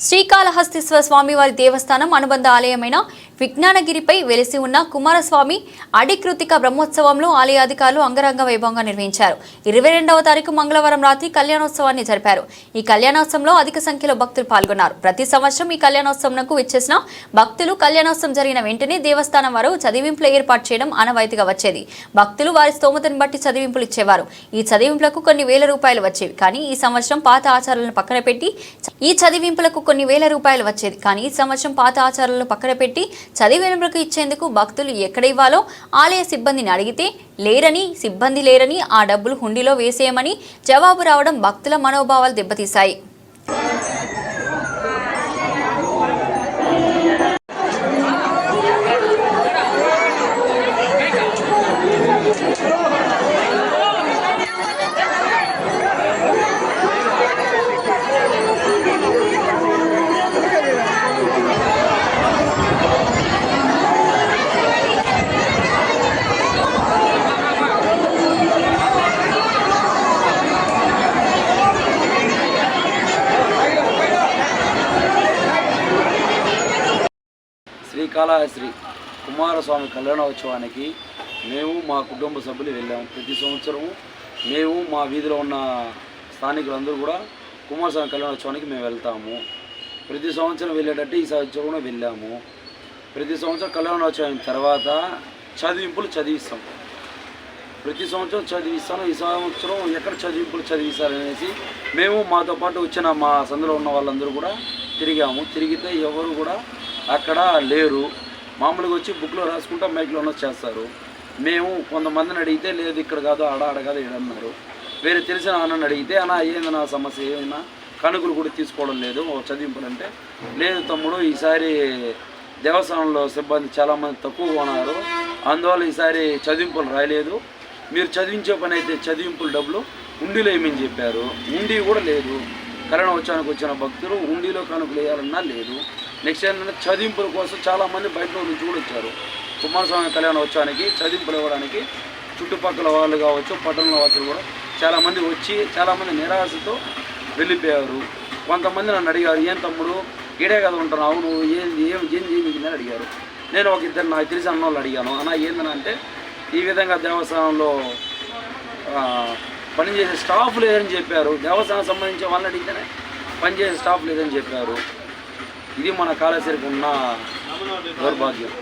శ్రీకాళహస్తీశ్వర స్వామివారి దేవస్థానం అనుబంధ ఆలయమైన విజ్ఞానగిరిపై వెలిసి ఉన్న కుమారస్వామి అడికృతిక బ్రహ్మోత్సవంలో ఆలయ అధికారులు అంగరంగ వైభవంగా నిర్వహించారు. ఇరవై రెండవ తారీఖు మంగళవారం రాత్రి కళ్యాణోత్సవాన్ని జరిపారు. ఈ కళ్యాణోత్సవంలో అధిక సంఖ్యలో భక్తులు పాల్గొన్నారు. ప్రతి సంవత్సరం ఈ కళ్యాణోత్సవంకు విచ్చేసిన భక్తులు కళ్యాణోత్సవం జరిగిన వెంటనే దేవస్థానం వారు చదివింపులు ఏర్పాటు చేయడం ఆనవాయితీగా వచ్చేది. భక్తులు వారి స్తోమతను బట్టి చదివింపులు ఇచ్చేవారు. ఈ చదివింపులకు కొన్ని వేల రూపాయలు వచ్చేవి. కానీ ఈ సంవత్సరం పాత ఆచారాలను పక్కన పెట్టి ఈ చదివింపులకు కొన్ని వేల రూపాయలు వచ్చేది. కానీ ఈ సంవత్సరం పాత ఆచారాలను పక్కన పెట్టి చదివి చదివింపులకు ఇచ్చేందుకు భక్తులు ఎక్కడ ఇవ్వాలో ఆలయ సిబ్బందిని అడిగితే లేరని సిబ్బంది లేరని ఆ డబ్బులు హుండీలో వేసేయమని జవాబు రావడం భక్తుల మనోభావాలు దెబ్బతీశాయి. శ్రీకాళహస్త్రి కుమారస్వామి కళ్యాణోత్సవానికి మేము మా కుటుంబ సభ్యులు వెళ్ళాము ప్రతి సంవత్సరము మేము మా వీధిలో ఉన్న స్థానికులందరూ కూడా కుమారస్వామి కళ్యాణోత్సవానికి మేము వెళ్తాము. ప్రతి సంవత్సరం వెళ్ళేటట్టు ఈ సంవత్సరం కూడా వెళ్ళాము. ప్రతి సంవత్సరం కళ్యాణోత్సవం తర్వాత చదివింపులు చదివిస్తాం. ప్రతి సంవత్సరం చదివిస్తాను. ఈ సంవత్సరం ఎక్కడ చదివింపులు చదివిస్తారనేసి మేము మాతో పాటు వచ్చిన మా సందులో ఉన్న వాళ్ళందరూ కూడా తిరిగాము. తిరిగితే ఎవరు కూడా అక్కడ లేరు. మామూలుగా వచ్చి బుక్లో రాసుకుంటా మైక్లో చేస్తారు. మేము కొంతమందిని అడిగితే లేదు ఇక్కడ కాదు ఆడ ఆడ కాదు ఏడన్నారు వేరే తెలిసిన అన్నని అడిగితే అన్న ఏంది నా సమస్య ఏమైనా కణుకులు కూడా తీసుకోవడం లేదు ఓ చదివింపులు అంటే లేదు తమ్ముడు ఈసారి దేవస్థానంలో సిబ్బంది చాలామంది తక్కువగా ఉన్నారు. అందువల్ల ఈసారి చదివింపులు రాయలేదు. మీరు చదివించే పని అయితే చదివింపుల డబ్బులు ఉండిలో ఏమని చెప్పారు? ఉండి కూడా లేదు. కరోనా వచ్చానికి వచ్చిన భక్తులు ఉండిలో కనుకలు వేయాలన్నా లేదు. నెక్స్ట్ ఏంటంటే చదింపుల కోసం చాలామంది బయట నుంచి కూడా వచ్చారు. కుమారస్వామి వచ్చానికి చదింపులు ఇవ్వడానికి చుట్టుపక్కల వాళ్ళు కావచ్చు పట్టణంలో వాసులు కూడా చాలామంది వచ్చి చాలామంది నిరాశతో వెళ్ళిపోయారు. కొంతమంది నన్ను అడిగారు ఏం తమ్ముడు? ఈడే కదా ఉంటున్నావు నువ్వు ఏం ఏం ఏం చేయిందని అడిగారు. నేను ఒక ఇద్దరు నాకు తెలిసి అన్న వాళ్ళు అడిగాను. అన్న ఏందనంటే ఈ విధంగా దేవస్థానంలో పనిచేసే స్టాఫ్ లేదని చెప్పారు. దేవస్థానం సంబంధించిన వాళ్ళని అడిగితేనే పనిచేసే స్టాఫ్ లేదని చెప్పారు. ఇది మన కాళేశ్వరికి ఉన్న దౌర్భాగ్యం.